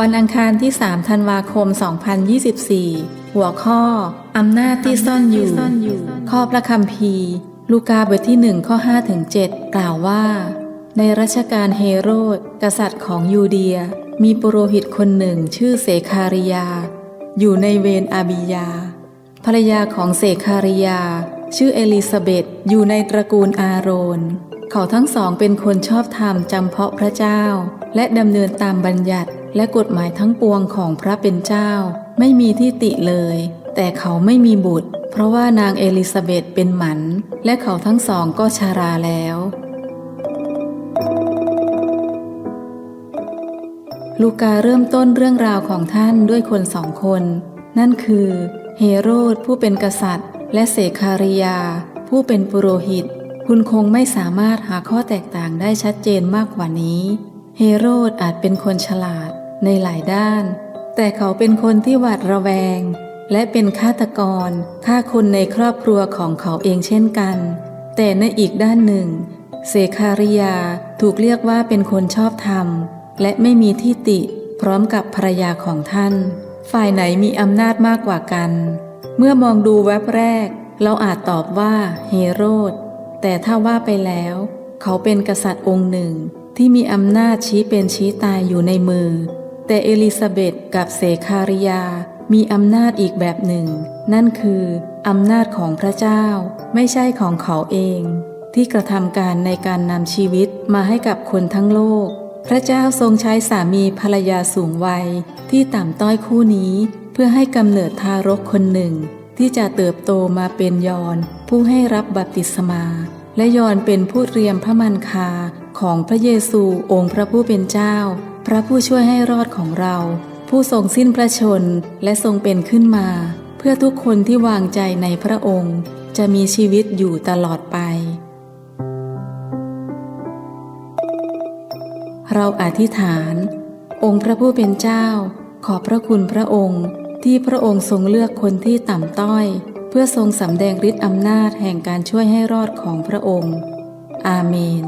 วันอังคารที่ 3 ธันวาคม 2024 หัวข้อ อำนาจที่ซ่อนอยู่ ข้อพระคัมภีร์ ลูกาบทที่ 1 ข้อ5ถึง7กล่าวว่า ในรัชกาลเฮโรด กษัตริย์ของยูเดีย มีปุโรหิตคนหนึ่งชื่อเสคาริยา อยู่ในเวรอาบิยา ภรรยาของเสคาริยา ชื่อเอลิซาเบธอยู่ในตระกูลอาโรนเขาทั้งสองเป็นคนชอบธรรมจำเพาะพระเจ้า และดำเนินตามบัญญัติ และกฎหมายทั้งปวงของพระเป็นเจ้า ไม่มีที่ติเลย แต่เขาไม่มีบุตร เพราะว่านางเอลิซาเบธเป็นหมัน และเขาทั้งสองก็ชาราแล้ว ลูกาเริ่มต้นเรื่องราวของท่านด้วยคนสองคน นั่นคือ เฮโรดผู้เป็นกษัตริย์ และเสคาริยา ผู้เป็นปุโรหิต คุณคงไม่สามารถหาข้อแตกต่างได้ชัดเจนมากกว่านี้เฮโรดอาจเป็นคนฉลาด ในหลายด้าน แต่เขาเป็นคนที่หวาดระแวง และเป็นฆาตกรฆ่าคนในครอบครัวของเขาเองเช่นกัน แต่ในอีกด้านหนึ่งเสคาริยาถูกเรียกว่าเป็นคนชอบธรรม และไม่มีที่ติพร้อมกับภรรยาของท่าน ฝ่ายไหนมีอำนาจมากกว่ากัน เมื่อมองดูแวบแรก เราอาจตอบว่าเฮโรด แต่ถ้าว่าไปแล้ว เขาเป็นกษัตริย์องค์หนึ่งที่มีอำนาจชี้เป็นชี้ตายอยู่ในมือ แต่เอลิซาเบธกับเสคาริยา มีอำนาจอีกแบบหนึ่ง นั่นคืออำนาจของพระเจ้า ไม่ใช่ของเขาเอง ที่กระทำการในการนำชีวิตมาให้กับคนทั้งโลก พระเจ้าทรงใช้สามีภรรยาสูงวัย ที่ต่ำต้อยคู่นี้ เพื่อให้กำเนิดทารกคนหนึ่ง ที่จะเติบโตมาเป็นยอน ผู้ให้รับบัพติศมา และยอนเป็นผู้เรียมพระมันคา ของพระเยซูองค์พระผู้เป็นเจ้า พระผู้ช่วยให้รอดของเรา ผู้ทรงสิ้นพระชนและทรงเป็นขึ้นมา เพื่อทุกคนที่วางใจในพระองค์ จะมีชีวิตอยู่ตลอดไป เราอธิษฐาน องค์พระผู้เป็นเจ้า ขอบพระคุณพระองค์ ที่พระองค์ทรงเลือกคนที่ต่ำต้อย เพื่อทรงสำแดงฤทธิ์อำนาจแห่งการช่วยให้รอดของพระองค์ อาเมน